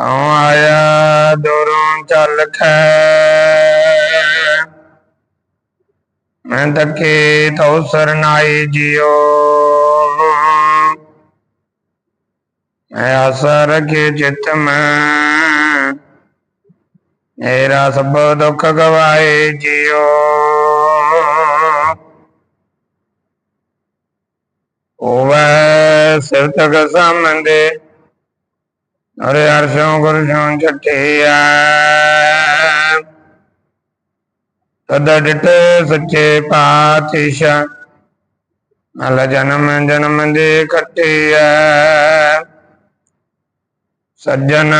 ਹਉ ਆਇਆ ਦੂਰੋਂ ਚੱਲ ਖੈ। ਮੈਂ ਤੱਕੇ ਤਉ ਸਰਨਾਈ ਜਿਉ। ਮੈਂ ਆਸਾ ਰਖੇ ਚਿਤ ਮੈਂ। ਮੇਰਾ ਸਭ ਦੁੱਖ ਗਵਾਏ ਜਿਉ। ਹੋਵੇ ਸਿਰ ਤਕ ਸਾਮੰਦੇ अरे अर्शों गुरुशों छठिया तद डिट सच्चे पातिश अल जन्म जन्म दे कटिया सज्जन,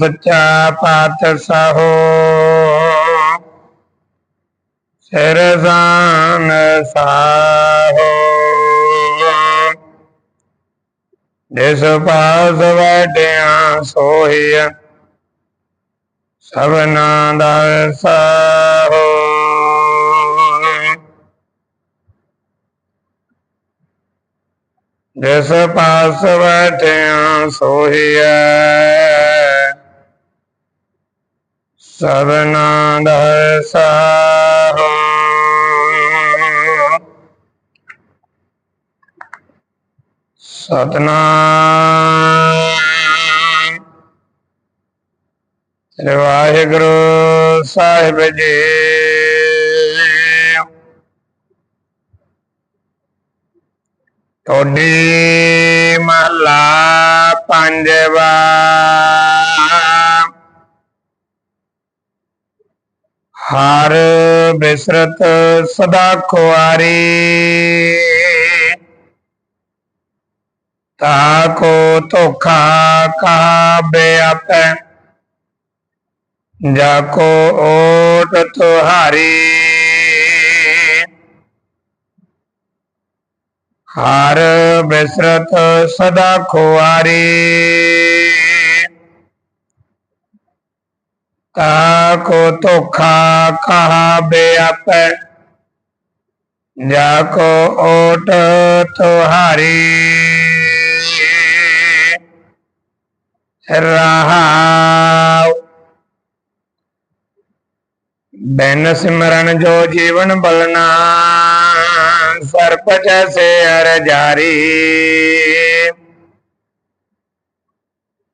सच्चा पात साहो सिर सान सा ਨਿਸਪਾਸ ਵਟਿਆ ਸੋਹੀ ਸਭਨਾ ਦਰਸਾ ਜਿਸ ਪਾਸ ਬੈਠਿਆ ਸੋਹੀਐ ਸਰਨਾ ਦਰਸਾ ਸਤਨਾਮ। ਸ੍ਰੀ ਵਾਹਿਗੁਰੂ ਸਾਹਿਬ ਜੀ। ਟੋਡੀ ਮਹਲਾ ਪੰਜਵਾ। ਹਰ ਬਿਸਰਤ ਸਦਾ ਖੁਆਰੀ। ताको तो धोखा कहा बेअप। जाको ओट तो तुहारी हार। बिसरत सदा खुआरी। ताको तो धोखा कहा बेअप। जाको ओट तुहारी बैन सिमरन जो जीवन बलना, सर्प जैसे हर जारी।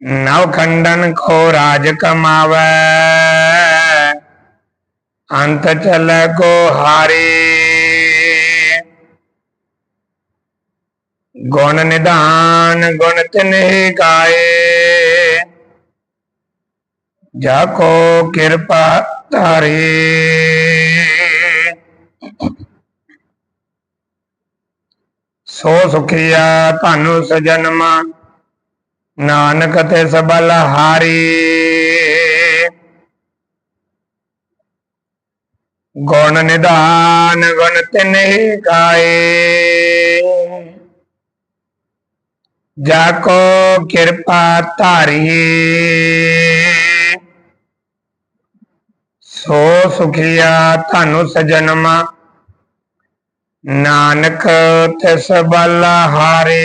नवखंडन को राज कमावे, अंत चल को हारी। गुण निदान, गुण तिन्ही गाए। जाको कृपा तारे। सो सुखिया तानु सजनमा, नानक ते सबल हारी गुण निदान गुण तिन गाये जाको कृपा तारी। ਸੋ ਸੁਖੀਆ ਧਨੁ ਸਜਨਮਾ ਨਾਨਕ ਤਿਸ ਬਲ ਹਾਰੇ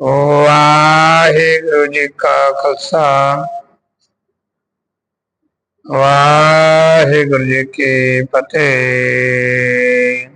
ਵਾਹਿਗੁਰੂ ਜੀ ਕਾ ਖਾਲਸਾ ਵਾਹਿਗੁਰੂ ਜੀ ਕੀ ਫਤਿਹ